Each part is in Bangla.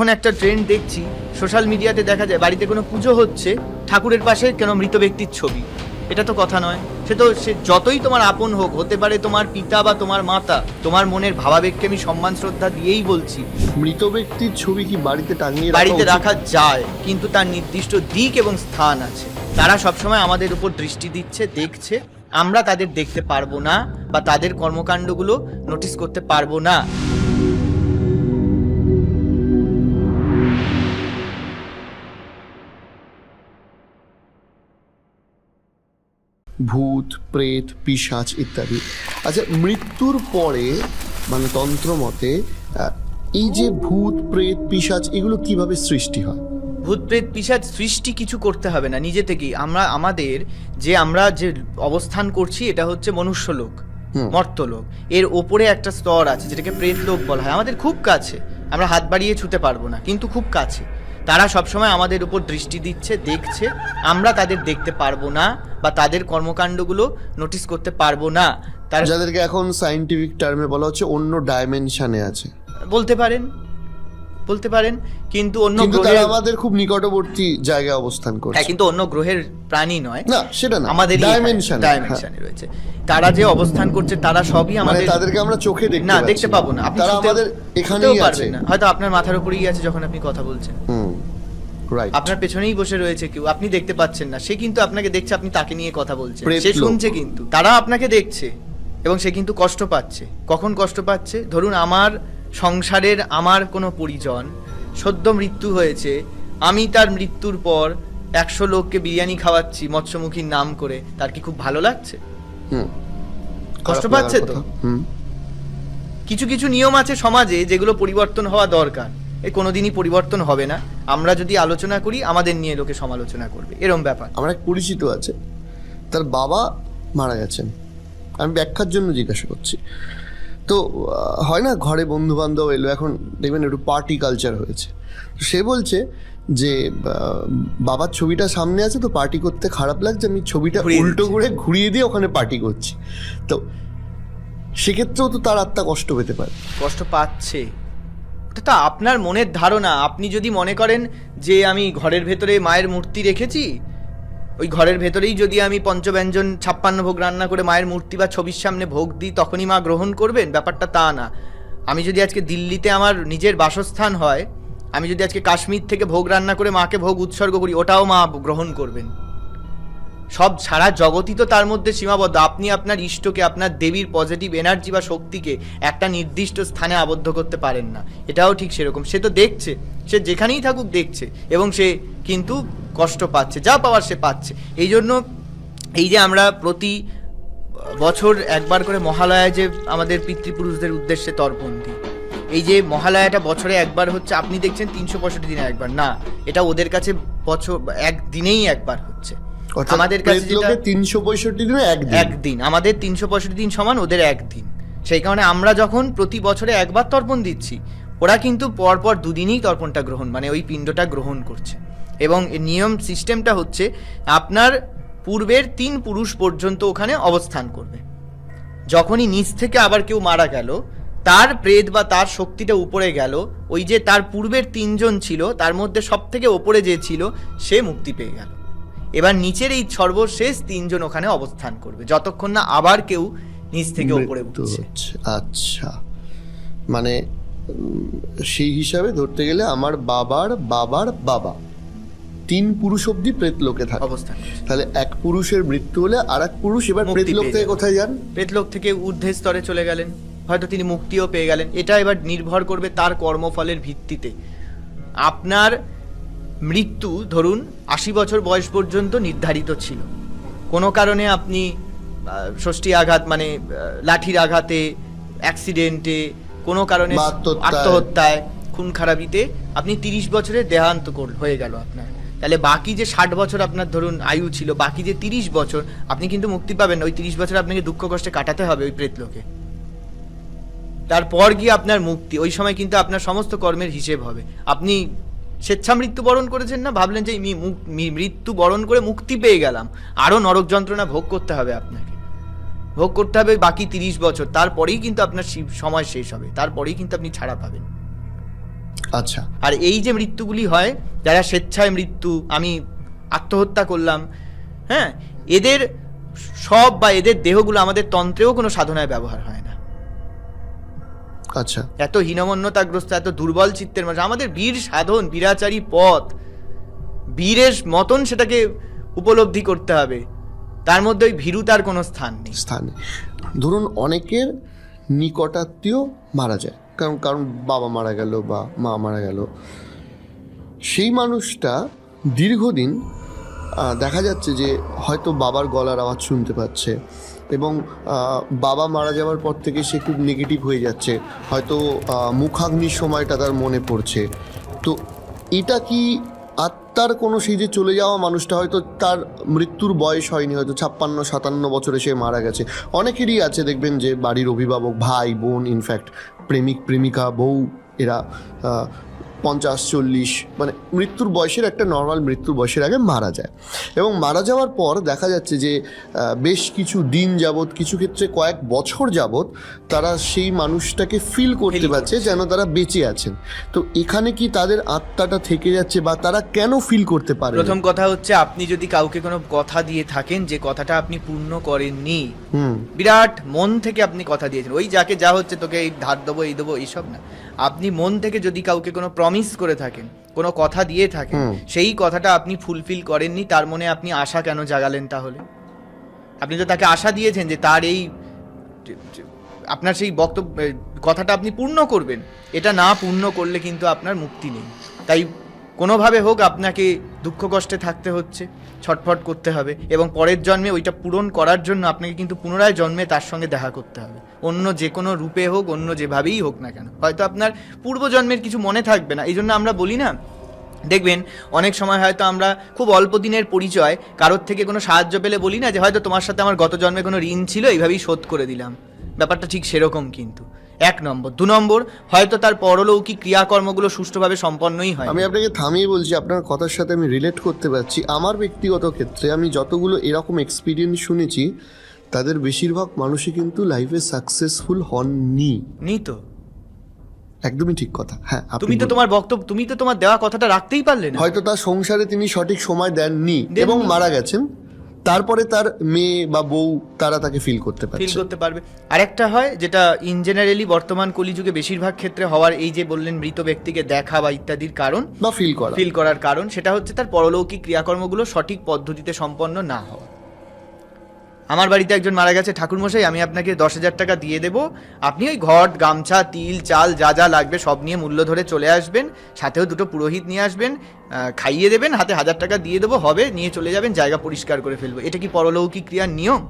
এখন একটা ট্রেন্ড দেখছি সোশ্যাল মিডিয়াতে দেখা যায় বাড়িতে কোনো পুজো হচ্ছে ঠাকুরের পাশে কেন মৃত ব্যক্তির ছবি? এটা তো কথা নয়। সে তো সে যতই তোমার আপন হোক হতে পারে তোমার পিতা বা তোমার মাতা তোমার মনের ভাবাবেগকে আমি সম্মান শ্রদ্ধা দিয়েই বলছি। মৃত ব্যক্তির ছবি কি বাড়িতে টাঙিয়ে বাড়িতে রাখা যায় কিন্তু তার নির্দিষ্ট দিক এবং স্থান আছে। তারা সবসময় আমাদের উপর দৃষ্টি দিচ্ছে দেখছে। আমরা তাদের দেখতে পারব না বা তাদের কর্মকাণ্ডগুলো নোটিস করতে পারব না। ভূত প্রেত পিশাচ ইত্যাদি। আচ্ছা মৃত্যুর পরে মানে তন্ত্র মতে এই যে ভূত প্রেত পিশাচ এগুলো কীভাবে সৃষ্টি হয়? ভূত প্রেত পিসাজ সৃষ্টি কিছু করতে হবে না নিজে থেকেই। আমরা আমাদের যে আমরা যে অবস্থান করছি এটা হচ্ছে মনুষ্যলোক। মর্তলোক। এর ওপরে একটা স্তর আছে যেটাকে প্রেত লোক বলা হয়। আমাদের খুব কাছে আমরা হাত বাড়িয়ে ছুতে পারব না কিন্তু খুব কাছে। তারা সবসময় আমাদের উপর দৃষ্টি দিচ্ছে দেখছে। আমরা তাদের দেখতে পারব না বা তাদের কর্মকাণ্ডগুলো নোটিস করতে পারব না। তারা যাদেরকে এখন সাইন্টিফিক টার্মে বলা হচ্ছে অন্য ডাইমেনশনে আছে। বলতে পারেন বলতে পারেন কিন্তু অন্য গ্রহের আমাদের খুব নিকটবর্তী জায়গায় অবস্থান করছে। হ্যাঁ কিন্তু অন্য গ্রহের প্রাণী নয়। না সেটা না আমাদের ডাইমেনশন ডাইমেনশনে রয়েছে। তারা যে অবস্থান করছে তারা সবই মানে আমাদের তাদেরকে আমরা চোখে দেখতে না দেখতে পাবো না। তারা আমাদের এখানেই আছে। হয়তো আপনার মাথার উপরেই আছে যখন আপনি কথা বলছেন। হুম রাইট আপনার পেছনেই বসে রয়েছে কেউ। আপনি দেখতে পাচ্ছেন না। সে কিন্তু আপনাকে দেখছে আপনি তাকে নিয়ে কথা বলছেন। সে শুনছে কিন্তু। তারা আপনাকে দেখছে এবং সে কিন্তু কষ্ট পাচ্ছে। কখন কষ্ট পাচ্ছে? ধরুন আমার সংসারের আমার কোনো পরিজন সদ্য মৃত্যু হয়েছে আমি তার মৃত্যুর পর একশো লোককে বিরিয়ানি খাওয়াচ্ছি মৎস্যমুখীর নাম করে। তার কি খুব ভালো লাগছে? হুম। কষ্ট পাচ্ছে তো? হুম। কিছু কিছু নিয়ম আছে সমাজে যেগুলো পরিবর্তন হওয়া দরকার। এ কোনোদিনই পরিবর্তন হবে না। আমরা যদি আলোচনা করি আমাদের নিয়ে লোকে সমালোচনা করবে। এরম ব্যাপার। আমার এক পরিচিত আছে। তার বাবা মারা গেছেন। আমি ব্যাখ্যার জন্য জিজ্ঞাসা করছি। তো হয় না ঘরে বন্ধু বান্ধব এলো এখন দেখবেন একটু পার্টি কালচার হয়েছে। তো সে বলছে যে বাবার ছবিটা সামনে আছে তো পার্টি করতে খারাপ লাগছে আমি ছবিটা উল্টো করে ঘুরিয়ে দিয়ে ওখানে পার্টি করছি। তো সেক্ষেত্রেও তো তার আত্মা কষ্ট পেতে পারে। কষ্ট পাচ্ছে। ওটা তো আপনার মনের ধারণা। আপনি যদি মনে করেন যে আমি ঘরের ভেতরে মায়ের মূর্তি রেখেছি ওই ঘরের ভেতরেই যদি আমি পঞ্চব্যঞ্জন ছাপ্পান্ন ভোগ রান্না করে মায়ের মূর্তি বা ছবির সামনে ভোগ দিই, তখনই মা গ্রহণ করবেন? ব্যাপারটা তা না। আমি যদি আজকে দিল্লিতে আমার নিজের বাসস্থান হয়, আমি যদি আজকে কাশ্মীর থেকে ভোগ রান্না করে মাকে ভোগ উৎসর্গ করি, ওটাও মা গ্রহণ করবেন। সব সারা জগতই তো তার মধ্যে সীমাবদ্ধ। আপনি আপনার ইষ্টকে, আপনার দেবীর পজিটিভ এনার্জি বা শক্তিকে একটা নির্দিষ্ট স্থানে আবদ্ধ করতে পারেন না। এটাও ঠিক সেরকম। সে তো দেখছে। সে যেখানেই থাকুক দেখছে। এবং সে কিন্তু কষ্ট পাচ্ছে যা পাওয়ার সে পাচ্ছে। এই জন্য এই যে আমরা প্রতি বছর একবার করে মহালয়ায় যে আমাদের পিতৃপুরুষদের উদ্দেশ্যে তর্পণ দিই এই যে মহালয়াটা বছরে একবার হচ্ছে আপনি দেখছেন তিনশো পঁয়ষট্টি দিনে একবার না এটা ওদের কাছে বছর এক দিনেই একবার হচ্ছে। আমাদের কাছে যেটা তিনশো পঁয়ষট্টি দিনে একদিন আমাদের তিনশো পঁয়ষট্টি দিন সমান ওদের একদিন সেই কারণে আমরা যখন প্রতি বছরে একবার তর্পণ দিচ্ছি ওরা কিন্তু পরপর দুদিনই তর্পণটা গ্রহণ মানে ওই পিণ্ডটা গ্রহণ করছে। এবং নিয়ম সিস্টেমটা হচ্ছে আপনার পূর্বের তিন পুরুষ পর্যন্ত ওখানে অবস্থান করবে। যখনই নিচ থেকে আবার কেউ মারা গেল তার প্রেত বা তার শক্তিটা উপরে গেল ওই যে তার পূর্বের তিনজন ছিল তার মধ্যে সব থেকে ওপরে যে ছিল সে মুক্তি পেয়ে গেল। এবার নিচের এই সর্বশেষ তিনজন ওখানে অবস্থান করবে যতক্ষণ না আবার কেউ নিচ থেকে ওপরে উঠছে। আচ্ছা। মানে সেই হিসাবে ধরতে গেলে আমার বাবার বাবার বাবা। তিন পুরুষ অব্দি প্রেত লোকে থাকে। অবস্থান তাহলে এক পুরুষের মৃত্যু হলে আর এক পুরুষ এবার মুক্তি প্রেত লোক থেকে কোথায় যান? প্রেতলোক থেকে ঊর্ধ্বের স্তরে চলে গেলেন। হয়তো তিনি মুক্তিও পেয়ে গেলেন। এটা এবার নির্ভর করবে তার কর্মফলের ভিত্তিতে। আপনার মৃত্যু ধরুন আশি বছর বয়স পর্যন্ত নির্ধারিত ছিল। কোনো কারণে আপনি ষষ্ঠী আঘাত মানে লাঠির আঘাতে অ্যাক্সিডেন্টে কোনো কারণে আত্মহত্যায়। আত্মহত্যায় খুন খারাপিতে আপনি তিরিশ বছরের দেহান্ত হয়ে গেল আপনার। তাহলে বাকি যে ষাট বছর আপনার ধরুন আয়ু ছিল, বাকি যে তিরিশ বছর, আপনি কিন্তু মুক্তি পাবেন ওই তিরিশ বছর আপনাকে দুঃখ কষ্টে কাটাতে হবে ওই প্রেতলোকে তারপর গিয়ে আপনার মুক্তি। ওই সময় কিন্তু আপনার সমস্ত কর্মের হিসেব হবে। আপনি স্বেচ্ছা মৃত্যু বরণ করেছেন না? ভাবলেন যে মৃত্যু বরণ করে মুক্তি পেয়ে গেলাম। আরও নরক যন্ত্রণা ভোগ করতে হবে আপনাকে। ভোগ করতে হবে বাকি তিরিশ বছর। তারপরেই কিন্তু আপনার সময় শেষ হবে। তারপরেই কিন্তু আপনি ছাড়া পাবেন। আচ্ছা। আর এই যে মৃত্যুগুলি হয় যারা স্বেচ্ছায় মৃত্যু আমি আত্মহত্যা করলাম হ্যাঁ এদের সব বা এদের দেহগুলো আমাদের তন্ত্রেও কোনো সাধনায় ব্যবহার হয় না। আচ্ছা। এত হীনমন্যতাগ্রস্ত এত দুর্বল চিত্তের মানুষ আমাদের বীর সাধন বীরাচারী পথ বীরের মতন সেটাকে উপলব্ধি করতে হবে। তার মধ্যে ওই ভীরুতার কোনো স্থান নেই। স্থানে ধরুন অনেকের নিকটাত্মীয় মারা যায়। কারণ কারণ বাবা মারা গেল বা মা মারা গেল। সেই মানুষটা দীর্ঘদিন দেখা যাচ্ছে যে হয়তো বাবার গলার আওয়াজ শুনতে পাচ্ছে এবং বাবা মারা যাওয়ার পর থেকে সে খুব নেগেটিভ হয়ে যাচ্ছে। হয়তো মুখাগ্নির সময়টা তার মনে পড়ছে। তো এটা কি আত্মার কোনো সেই যে চলে যাওয়া মানুষটা হয়তো তার মৃত্যুর বয়স হয়নি, হয়তো ছাপ্পান্ন, সাতান্ন বছরে সে মারা গেছে। অনেকেরই আছে, দেখবেন যে বাড়ির অভিভাবক, ভাই, বোন ইনফ্যাক্ট প্রেমিক, প্রেমিকা, বউ, এরা পঞ্চাশ চল্লিশ মানে মৃত্যুর বয়সের একটা নর্মাল মৃত্যুর বয়সের আগে মারা যায়। এবং মারা যাওয়ার পর দেখা যাচ্ছে যে বেশ কিছু দিন যাবৎ কিছু ক্ষেত্রে কয়েক বছর যাবৎ তারা সেই মানুষটাকে ফিল করতে পারছে যেন তারা বেঁচে আছেন। তো এখানে কি তাদের আত্মাটা থেকে যাচ্ছে বা তারা কেন ফিল করতে পারে? প্রথম কথা হচ্ছে আপনি যদি কাউকে কোনো কথা দিয়ে থাকেন যে কথাটা আপনি পূর্ণ করেননি হুম। বিরাট মন থেকে আপনি কথা দিয়েছেন। ওই যাকে যা হচ্ছে তোকে এই ধার দেবো এই দেবো এইসব না। আপনি মন থেকে যদি কাউকে কোনো প্রমিস করে থাকেন কোনো কথা দিয়ে থাকেন সেই কথাটা আপনি ফুলফিল করেননি তার মনে আপনি আশা কেন জাগালেন তাহলে? আপনি তো তাকে আশা দিয়েছেন যে তার এই আপনার সেই বক্তব্য কথাটা আপনি পূর্ণ করবেন। এটা না পূর্ণ করলে কিন্তু আপনার মুক্তি নেই। তাই কোনোভাবে হোক আপনাকে দুঃখ কষ্টে থাকতে হচ্ছে, ছটফট করতে হবে এবং পরের জন্মে ওইটা পূরণ করার জন্য আপনাকে কিন্তু পুনরায় জন্মে তার সঙ্গে দেখা করতে হবে। অন্য যে কোনো রূপে হোক, অন্য যেভাবেই হোক না কেন। হয়তো আপনার পূর্বজন্মের কিছু মনে থাকবে না এই জন্য আমরা বলি না, দেখবেন অনেক সময় হয়তো আমরা খুব অল্প দিনের পরিচয়, কারোর থেকে কোনো সাহায্য পেলে বলি না যে হয়তো তোমার সাথে আমার গত জন্মে কোনো ঋণ ছিল, এইভাবেই শোধ করে দিলাম। ব্যাপারটা ঠিক সেরকম কিন্তু। এক নম্বর। দু নম্বর হয়তো তার পরলৌকিক ক্রিয়াকর্মগুলো সুষ্ঠুভাবে সম্পন্নই হয় আমি আপনাকে থামিয়ে বলছি আপনার কথার সাথে আমি রিলেট করতে পারছি। আমার ব্যক্তিগত ক্ষেত্রে আমি যতগুলো এরকম এক্সপিরিয়েন্স শুনেছি তাদের বেশিরভাগ মানুষই কিন্তু লাইফে সাকসেসফুল হননি। নেই তো। একদমই ঠিক কথা। হ্যাঁ তুমি তো তোমার বক্তব্য তুমি তো তোমার দেওয়া কথাটা রাখতেই পারলে না। হয়তো তার সংসারে তিনি সঠিক সময় দেননি। এবং মারা গেছেন। তারপরে তার মেয়ে বা বউ তারা তাকে ফিল করতে পারে ফিল করতে পারবে। আরেকটা হয় যেটা ইন জেনারেলি বর্তমান কলিযুগে বেশিরভাগ ক্ষেত্রে হওয়ার এই যে বললেন মৃত ব্যক্তিকে দেখা বা ইত্যাদির কারণ বা ফিল করা। ফিল করার কারণ সেটা হচ্ছে তার পরলৌকিক ক্রিয়াকর্মগুলো সঠিক পদ্ধতিতে সম্পন্ন না হওয়া। আমার বাড়িতে একজন মারা গেছে। ঠাকুরমশাই, আমি আপনাকে দশ হাজার টাকা দিয়ে দেব। আপনি ওই ঘট, গামছা, তিল, চাল যা যা লাগবে সব নিয়ে মূল্য ধরে চলে আসবেন। সাথেও দুটো পুরোহিত নিয়ে আসবেন। খাইয়ে দেবেন, হাতে হাজার টাকা দিয়ে দেবো, হবে, নিয়ে চলে যাবেন, জায়গা পরিষ্কার করে ফেলব। এটা কি পরলৌকিক ক্রিয়ার নিয়ম?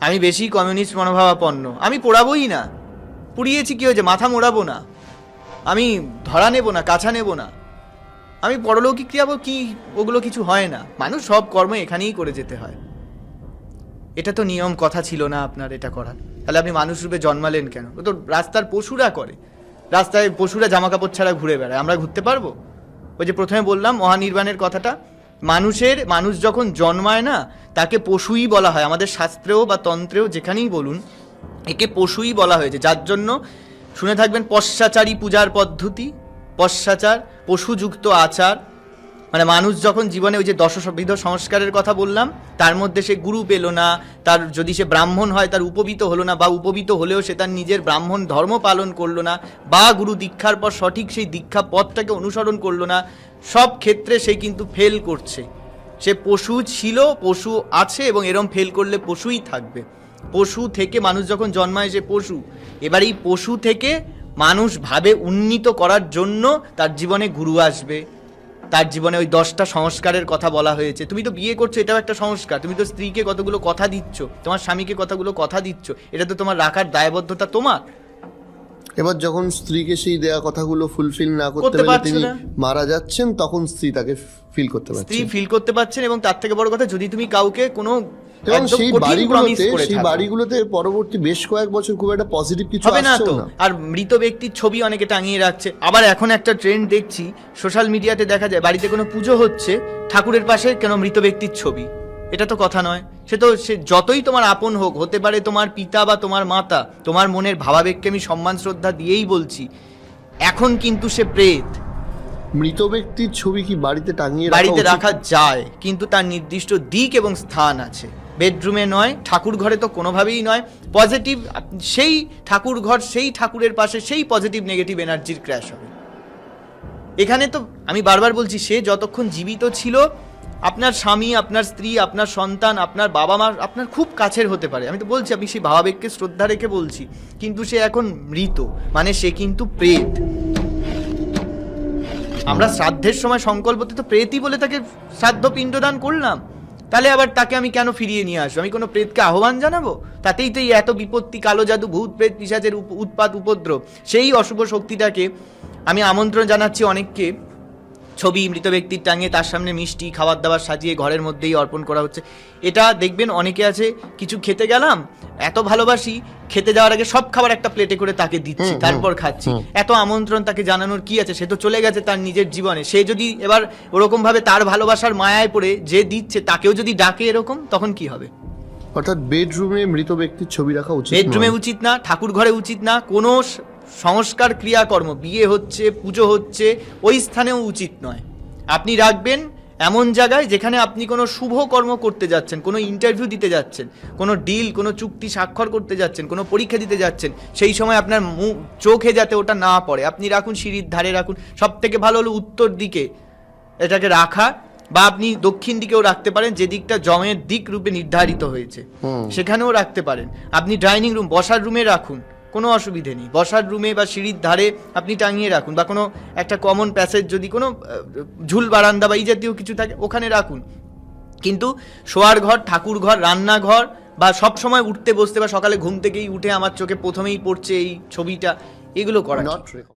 আমি বেশি কমিউনিস্ট মনোভাবাপন্ন। আমি পোড়াবোই না। পুড়িয়েছি কি হয়েছে? মাথা মোড়াবো না। আমি ধরা নেব না কাছা নেব না। আমি পরলৌকিক ক্রিয়া কি ওগুলো কিছু হয় না। মানুষ সব কর্ম এখানেই করে যেতে হয়। এটা তো নিয়ম, কথা ছিল না আপনার এটা করার। তাহলে আপনি মানুষ রূপে জন্মালেন কেন? ও তো রাস্তার পশুরা করে। রাস্তায় পশুরা জামা কাপড় ছাড়া ঘুরে বেড়ায়। আমরা ঘুরতে পারব? ওই যে প্রথমে বললাম, মহানির্বাণের কথাটা। মানুষের, মানুষ যখন জন্মায় না, তাকে পশুই বলা হয়। আমাদের শাস্ত্রেও বা তন্ত্রেও যেখানেই বলুন, একে পশুই বলা হয়েছে। যার জন্য শুনে থাকবেন পশ্চাচারী পূজার পদ্ধতি। পশ্চাচার, পশুযুক্ত আচার। মানে মানুষ যখন জীবনে ওই যে দশবিধ সংস্কারের কথা বললাম, তার মধ্যে সে গুরু পেল না, তার যদি সে ব্রাহ্মণ হয়, তার উপবিত হলো না, বা উপবিত হলেও সে তার নিজের ব্রাহ্মণ ধর্ম পালন করল না, বা গুরু দীক্ষার পর সঠিক সেই দীক্ষা পথটাকে অনুসরণ করল না, সব ক্ষেত্রে সে কিন্তু ফেল করছে। সে পশু ছিল, পশু আছে এবং এরম ফেল করলে পশুই থাকবে। পশু থেকে মানুষ যখন জন্মায় সে পশু। এবার এই পশু থেকে মানুষ ভাবে উন্নীত করার জন্য তার জীবনে গুরু আসবে। তার জীবনে ওই দশটা সংস্কারের কথা বলা হয়েছে। তুমি তো বিয়ে করছ এটাও একটা সংস্কার। তুমি তো স্ত্রীকে কতগুলো কথা দিচ্ছ তোমার স্বামীকে কতগুলো কথা দিচ্ছ এটা তো তোমার রাখার দায়বদ্ধতা তোমার। এবার যখন স্ত্রীকে সেই দেয়া কথাগুলো ফুলফিল না করতে পারছে তিনি। মারা যাচ্ছেন তখন স্ত্রী তাকে ফিল করতে স্ত্রী পারছে। ফিল করতে পারছেন এবং তার থেকে বড় কথা যদি তুমি কাউকে কোনো এবং সেই বাড়িগুলোতে সেই বাড়িগুলোতে পরবর্তী বেশ কয়েক বছর খুব একটা পজিটিভ কিছু হবে না তো। আর মৃত ব্যক্তির ছবি অনেকে টাঙিয়ে রাখছে। আবার এখন একটা ট্রেন্ড দেখছি সোশ্যাল মিডিয়াতে দেখা যায় বাড়িতে কোনো পুজো হচ্ছে ঠাকুরের পাশে কেন মৃত ব্যক্তির ছবি? এটা তো কথা নয়। সে তো সে যতই তোমার আপন হোক হতে পারে তোমার পিতা বা তোমার মাতা তোমার মনের ভাবাবেগকে আমি সম্মান শ্রদ্ধা দিয়েই বলছি এখন কিন্তু সে প্রেত। মৃত ব্যক্তির ছবি কি বাড়িতে টাঙিয়ে বাড়িতে রাখা যায় কিন্তু তার নির্দিষ্ট দিক এবং স্থান আছে। বেডরুমে নয় ঠাকুর ঘরে তো কোনোভাবেই নয়। পজিটিভ, সেই ঠাকুর ঘর সেই ঠাকুরের পাশে সেই পজিটিভ, নেগেটিভ এনার্জির ক্র্যাশ হবে। এখানে তো আমি বারবার বলছি, সে যতক্ষণ জীবিত ছিল, আপনার স্বামী, আপনার স্ত্রী, আপনার সন্তান, আপনার বাবা মা, আপনার খুব কাছের হতে পারে। আমি তো বলছি, আমি সেই ভাবাবেগকে শ্রদ্ধা রেখে বলছি, কিন্তু সে এখন মৃত। মানে সে কিন্তু প্রেত। আমরা শ্রাদ্ধের সময় সংকল্পতে তো প্রেতই বলে তাকে শ্রাদ্ধ পিণ্ডদান করলাম। তাহলে আবার তাকে আমি কেন ফিরিয়ে নিয়ে আসব? আমি কোনো প্রেতকে আহ্বান জানাব? তাতেই তো এই এত বিপত্তি, কালো জাদু, ভূত, প্রেত, পিসাচের উৎপাত, উপদ্রব, সেই অশুভ শক্তিটাকে আমি আমন্ত্রণ জানাচ্ছি অনেককে। ছবি মৃত ব্যক্তির টাঙিয়ে তার সামনে মিষ্টি খাবার দাবার সাজিয়ে ঘরের মধ্যেই অর্পণ করা হচ্ছে। এটা দেখবেন অনেকে আছে কিছু খেতে গেলাম এত ভালোবাসি খেতে যাওয়ার আগে সব খাবার একটা প্লেটে করে তাকে দিচ্ছি তারপর খাচ্ছি। এত আমন্ত্রণ তাকে জানানোর কি আছে? সে তো চলে গেছে তার নিজের জীবনে। সে যদি এবার ওরকম ভাবে তার ভালোবাসার মায়ায় পড়ে যে দিচ্ছে তাকেও যদি ডাকে এরকম তখন কি হবে? অর্থাৎ বেডরুমে মৃত ব্যক্তির ছবি রাখা উচিত বেডরুমে উচিত না ঠাকুর ঘরে উচিত না কোনো সংস্কার ক্রিয়াকর্ম বিয়ে হচ্ছে পুজো হচ্ছে ওই স্থানেও উচিত নয়। আপনি রাখবেন এমন জায়গায় যেখানে আপনি কোনো শুভ কর্ম করতে যাচ্ছেন কোনো ইন্টারভিউ দিতে যাচ্ছেন কোনো ডিল কোনো চুক্তি স্বাক্ষর করতে যাচ্ছেন কোনো পরীক্ষা দিতে যাচ্ছেন সেই সময় আপনার মুখ চোখে যাতে ওটা না পড়ে। আপনি রাখুন সিঁড়ির ধারে রাখুন সব থেকে ভালো হলো উত্তর দিকে এটাকে রাখা বা আপনি দক্ষিণ দিকেও রাখতে পারেন যে দিকটা জমের দিক রূপে নির্ধারিত হয়েছে। সেখানেও রাখতে পারেন। আপনি ডাইনিং রুম বসার রুমে রাখুন। কোনো অসুবিধে নেই। বসার রুমে বা সিঁড়ির ধারে আপনি টাঙিয়ে রাখুন বা কোনো একটা কমন প্যাসেজ যদি কোনো ঝুল বারান্দা বা এই জাতীয় কিছু থাকে ওখানে রাখুন। কিন্তু শোয়ার ঘর ঠাকুর ঘর রান্নাঘর বা সব সময় উঠতে বসতে বা সকালে ঘুম থেকেই উঠে আমার চোখে প্রথমেই পড়ছে এই ছবিটা এগুলো করা.